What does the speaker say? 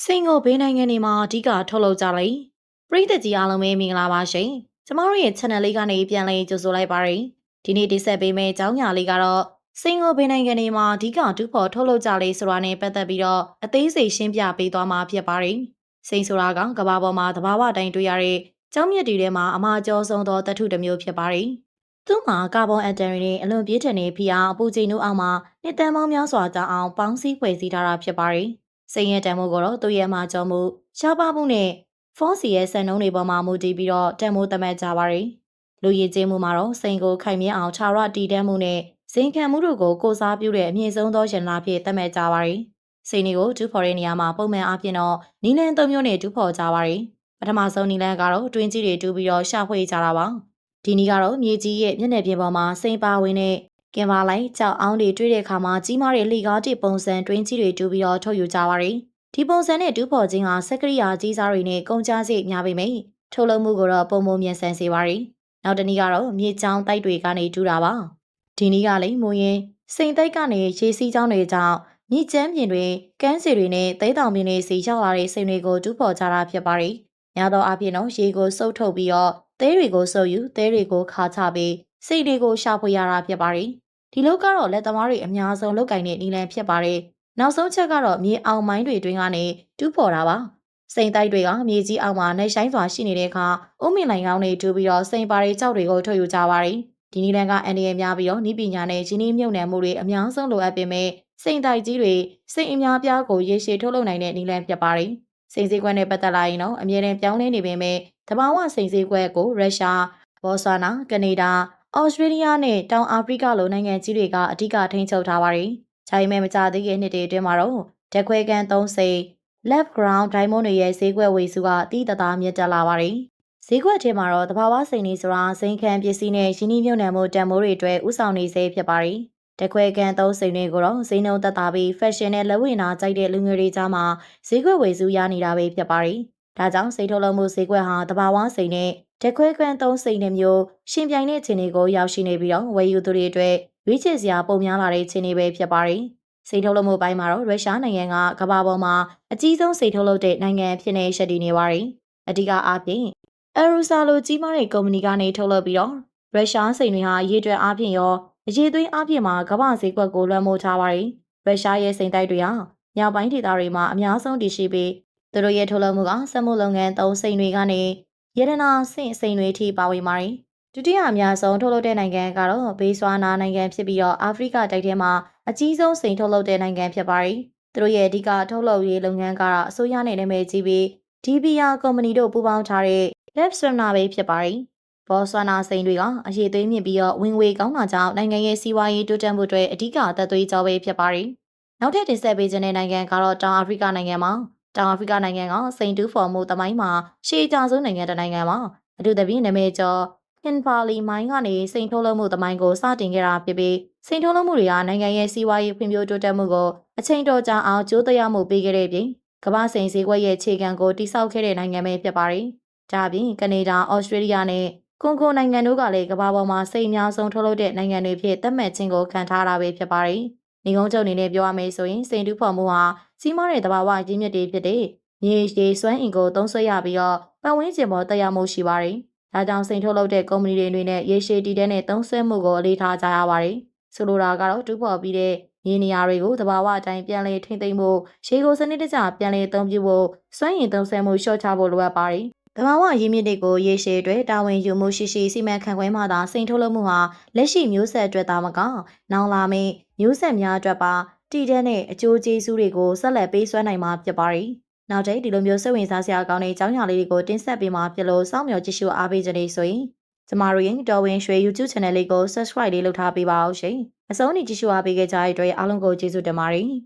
စင်ကိုဘေးနိုင်ငံတွေမှာအဓိကထုတ်လုပ်ကြလေပရိသတ်ကြီးအားလုံးပဲမင်္ဂလာပါရှင်ကျမတို့ရဲ့ channel လေးကနေပြန်လည်ကြိုဆိုလိုက်ပါရယ်ဒီနေ့တင်ဆက်ပေးမယ့်အကြောင်းအရာလေးကတော့စင်ကိုဘေးနိုင်ငံတွေမှာအဓိကတူဖို့ထုတ်လုပ်ကြလေဆိုတာနဲ့ပတ်သက်ပြီးတော့အသေးစိတ်ရှင်းပြပေးသွားမှာဖြစ်ပါရယ်စိန်ဆိုတာကကမ္ဘာပေါ်မှာသဘာဝတိုင်းတွေ့ရတဲ့ကျောင်းမြစ်တွေထဲမှာအမှားကျော်ဆုံးသောတထုတစ်မျိုးဖြစ်ပါရယ်သူ့မှာကာဗွန်အက်တမ်တွေနဲ့အလွန်ပြင်းထန်တဲ့ဖိအားအပူချိန်တို့အောက်မှာနှစ်တန်းပေါင်းများစွာကြာအောင်ပေါင်းစည်းဖွဲ့စည်းထားတာဖြစ်ပါရယ်။ စိန်ရဲ့တန်ဖိုးကတော့သူ့ရဲ့မှာကြောမှုရှားပါမှုနဲ့ဖောစီရဲ့စံနှုန်းတွေပေါ်မှာမူတည်ပြီးတော့တန်ဖိုးသတ်မှတ်ကြပါရယ်။လူရည်ကျင်းမှုမှာတော့စိန်ကိုခိုင်မြဲအောင်ခြာရတီတန်းမှုနဲ့ဇင်ခံမှုတို့ကိုကိုစားပြုတဲ့အမြင့်ဆုံးသောရှင်လာဖြစ်သတ်မှတ်ကြပါရယ်။စိန်တွေကိုဒူးဖော်တဲ့နေရာမှာပုံမှန်အားဖြင့်တော့နီလန်သုံးမျိုးနဲ့ဒူးဖော်ကြပါရယ်။ပထမဆုံးနီလန်ကတော့တွင်းကြီးတွေတူးပြီးတော့ရှာဖွေကြတာပါ။ဒီနည်းကတော့မြေကြီးရဲ့မျက်နှာပြင်ပေါ်မှာစိန်ပါဝင်တဲ့ ကင်ပါလိုက်ကြောက်အောင်တွေတွေ့တဲ့အခါမှာကြီးမားတဲ့လှေကားတိပုံစံတွင်းကြီးတွေတူပြီးတော့ထုတ်ယူကြပါရယ်ဒီပုံစံနဲ့တူးဖော်ခြင်းဟာစက်ကရိယာကြီးစားတွေနဲ့ကုန်ကျစရိတ်များပေမယ့်ထုတ်လုပ်မှုကိုတော့ပုံမမြန်ဆန်စေပါရယ်နောက်တစ်နည်းကတော့မြေချောင်းတိုက်တွေကနေတူးတာပါဒီနည်းကလည်းမူရင်စိန်တိုက်ကနေရေစီးချောင်းတွေကြောင့်မြစ်ကျန်းပြင်တွေကန်းစီတွေနဲ့သဲတောင်ပြင်တွေစီရောက်လာတဲ့စိန်တွေကိုတူးဖော်ကြတာဖြစ်ပါရယ်များသောအားဖြင့်တော့ရေကိုစုပ်ထုတ်ပြီးတော့သဲတွေကိုစုပ်ယူသဲတွေကိုခါချပြီးစိတ်တွေကိုရှာဖွေရတာဖြစ်ပါရယ် ဒီလောက်ကတော့လက်သမားတွေအများဆုံးလုပ်ကင်တဲ့နည်းလမ်းဖြစ်ပါတယ်။နောက်ဆုံးချက်ကတော့မြေအောင်မိုင်းတွေတွင်းကနေတူးဖော်တာပါ။စိန်တိုက်တွေကမြေကြီးအောက်မှာနှိုက်ဆိုင်စွာရှိနေတဲ့အခါအုံးမင်လိုင်ကောင်းတွေတူးပြီးတော့စိန်ပါရီကြောက်တွေကိုထုတ်ယူကြပါတယ်။ဒီနည်းလမ်းကအန်ဒီရများပြီးတော့ဤပညာနဲ့ဂျင်းနှီးမြုပ်နှံမှုတွေအများဆုံးလိုအပ်ပေမဲ့စိန်တိုက်ကြီးတွေစိန်အများပြားကိုရေရှည်ထုတ်လုပ်နိုင်တဲ့နည်းလမ်းဖြစ်ပါတယ်။စိန်စည်းကွက်နဲ့ပတ်သက်လာရင်တော့အမြဲတမ်းပြောင်းလဲနေပေမဲ့တဘာဝစိန်စည်းကွက်ကိုရုရှား၊ဘော်ဆွာနာ၊ကနေဒါ ဩစတြေးလျနဲ့တောင်အာဖရိကလိုနိုင်ငံကြီးတွေကအဓိကထိန်းချုပ်ထားပါတယ်။ခြိုင်းမဲမကြသေးတဲ့နှစ်တွေအတွင်းမှာတော့ဓက်ခွဲကန်၃စိန် left ground diamond တွေရဲ့ဈေးကွက်ဝေစုကအတိတသားမြင့်တက်လာပါတယ်။ဈေးကွက်ထဲမှာတော့တဘာဝစိန်နေဆိုတာစိန်ခံပစ္စည်းနဲ့ရင်းနှီးမြှုပ်နှံမှုတန်မိုးတွေအတွက်ဥဆောင်နေစေဖြစ်ပါတယ်။ဓက်ခွဲကန်၃စိန်တွေကိုတော့ဈေးနှုန်းသက်သာပြီး fashion နဲ့လက်ဝတ်နာကြိုက်တဲ့လူငယ်တွေကြားမှာဈေးကွက်ဝေစုရနေတာပဲဖြစ်ပါတယ်။ဒါကြောင့်စိတ်ထုတ်လုပ်မှုဈေးကွက်ဟာတဘာဝစိန်နဲ့ ဓက်ခွဲကွမ်းသုံးစိန်နှမျိုးရှင်ပြိုင်တဲ့ခြေနေကိုရောက်ရှိနေပြီးတော့ဝယ်ယူသူတွေအတွက်ရွေးချယ်စရာပုံများလာတဲ့ခြေနေပဲဖြစ်ပါတယ်။စိတ်ထုတ်လုပ်မှုပိုင်းမှာတော့ရုရှားနိုင်ငံကကမ္ဘာပေါ်မှာအကြီးဆုံးစိတ်ထုတ်လုပ်တဲ့နိုင်ငံဖြစ်နေရှက်တည်နေပါတယ်။အဓိကအားဖြင့်အရူဆာလိုကြီးမားတဲ့ကုမ္ပဏီကနေထုတ်လုပ်ပြီးတော့ရုရှားစိန်တွေဟာရေတွက်အားဖြင့်ရောအရေးသွင်းအားဖြင့်မှာကမ္ဘာဈေးကွက်ကိုလွှမ်းမိုးထားပါတယ်။ရုရှားရဲ့စိန်တိုက်တွေဟာမြောက်ပိုင်းဒေသတွေမှာအများဆုံးတည်ရှိပြီးသူတို့ရဲ့ထုတ်လုပ်မှုကစက်မှုလုပ်ငန်းသုံးစိန်တွေကနေ ရတနာဆင့်အစိန်တွေထိပါဝင်ပါတယ်။ဒုတိယအများဆုံးထုတ်လုပ်တဲ့နိုင်ငံကတော့ဘေးဆွာနာနိုင်ငံဖြစ်ပြီးတော့အာဖရိကတိုက်ထဲမှာအကြီးဆုံးစိန်ထုတ်လုပ်တဲ့နိုင်ငံဖြစ်ပါတယ်။သူတို့ရဲ့အဓိကထုတ်လုပ်ရေးလုပ်ငန်းကတော့အစိုးရနဲ့နာမည်ကြီးပြီး DBR ကုမ္ပဏီတို့ပူးပေါင်းထားတဲ့ Lab Swimmer ပဲဖြစ်ပါတယ်။ဘောဆွာနာစိန်တွေကအရေးသွေးမြင့်ပြီးတော့ဝင်ငွေကောင်းတာကြောင့်နိုင်ငံရဲ့စီးပွားရေးတိုးတက်မှုတွေအဓိကအသက်သွေးကြောပဲဖြစ်ပါတယ်။နောက်ထပ်တင်ဆက်ပေးခြင်းတဲ့နိုင်ငံကတော့တောင်အာဖရိကနိုင်ငံမှာ တောင်အာဖရိကနိုင်ငံကစိန်တူးဖော်မှုတမိုင်းမှာရှေးကြဆုံးနိုင်ငံတစ်နိုင်ငံမှာအထူးသဖြင့်နာမည်ကျော်ဟင်ပါလီမိုင်းကနေစိန်ထုတ်လုပ်မှုတမိုင်းကိုစတင်ခဲ့တာဖြစ်ပြီးစိန်ထုတ်လုပ်မှုတွေကနိုင်ငံရဲ့စီးပွားရေးဖွံ့ဖြိုးတိုးတက်မှုကိုအချိန်တော်ကြာအောင်ကြိုးတရားမှုပေးခဲ့တဲ့ပြင်ကမ္ဘာစိန်စည်းကွက်ရဲ့ခြေခံကိုတိစောက်ခဲ့တဲ့နိုင်ငံပဲဖြစ်ပါတယ်။ဒါပြင်ကနေဒါ၊ဩစတြေးလျနဲ့ကွန်ဂိုနိုင်ငံတို့ကလည်းကမ္ဘာပေါ်မှာစိတ်အများဆုံးထုတ်လုပ်တဲ့နိုင်ငံတွေဖြစ်သတ်မှတ်ခြင်းကိုခံထားတာပဲဖြစ်ပါတယ်။နေကုန်းချုပ်အနေနဲ့ပြောရမယ်ဆိုရင်စိန်တူးဖော်မှုဟာ စီးမားတဲ့သဘာဝရင်းမြစ်တွေဖြစ်တဲ့မြေရေစွမ်းအင်ကိုသုံးဆွဲရပြီးတော့ပတ်ဝန်းကျင်ပေါ်တက်ရောက်မှုရှိပါတယ်။ဒါကြောင့်စိန်ထုတ်လုပ်တဲ့ကုမ္ပဏီတွေအနေနဲ့ရေရှည်တည်တဲ့နဲ့သုံးဆွဲမှုကိုအလေးထားကြရပါတယ်။ဆိုလိုတာကတော့တူးဖော်ပြီးတဲ့မြေနေရာတွေကိုသဘာဝအတိုင်းပြန်လည်ထိမ့်သိမ်းဖို့ရေကိုစနစ်တကျပြန်လည်သုံးပြုဖို့စွမ်းရည်သုံးဆွဲမှုလျှော့ချဖို့လိုအပ်ပါတယ်။တဘာဝရင်းမြစ်တွေကိုရေရှည်အတွက်တာဝန်ယူမှုရှိရှိစီမံခန့်ခွဲမှသာစိန်ထုတ်လုပ်မှုဟာလက်ရှိမျိုးဆက်အတွက်သာမက နောင်လာမယ့်မျိုးဆက်များအတွက်ပါ တည်တဲ့အကျိုးကျေးဇူးတွေကိုဆက်လက်ပေးစွမ်းနိုင်မှာဖြစ်ပါတယ်။နောက်တဲ့ဒီလိုမျိုးစိတ်ဝင်စားစရာကောင်းတဲ့အကြောင်းအရာလေးတွေကိုတင်ဆက်ပေးမှာဖြစ်လို့စောင့်မျှော်ကြည့်ရှုအားပေးကြနေဆိုရင်ကျမတို့ရဲ့တော်ဝင်ရွှေ YouTube Channel လေးကို Subscribe လေးလုပ်ထားပေးပါအောင်ရှင်။အဆုံးထိကြည့်ရှုအားပေးကြတဲ့အတွက်အားလုံးကိုကျေးဇူးတင်ပါတယ်။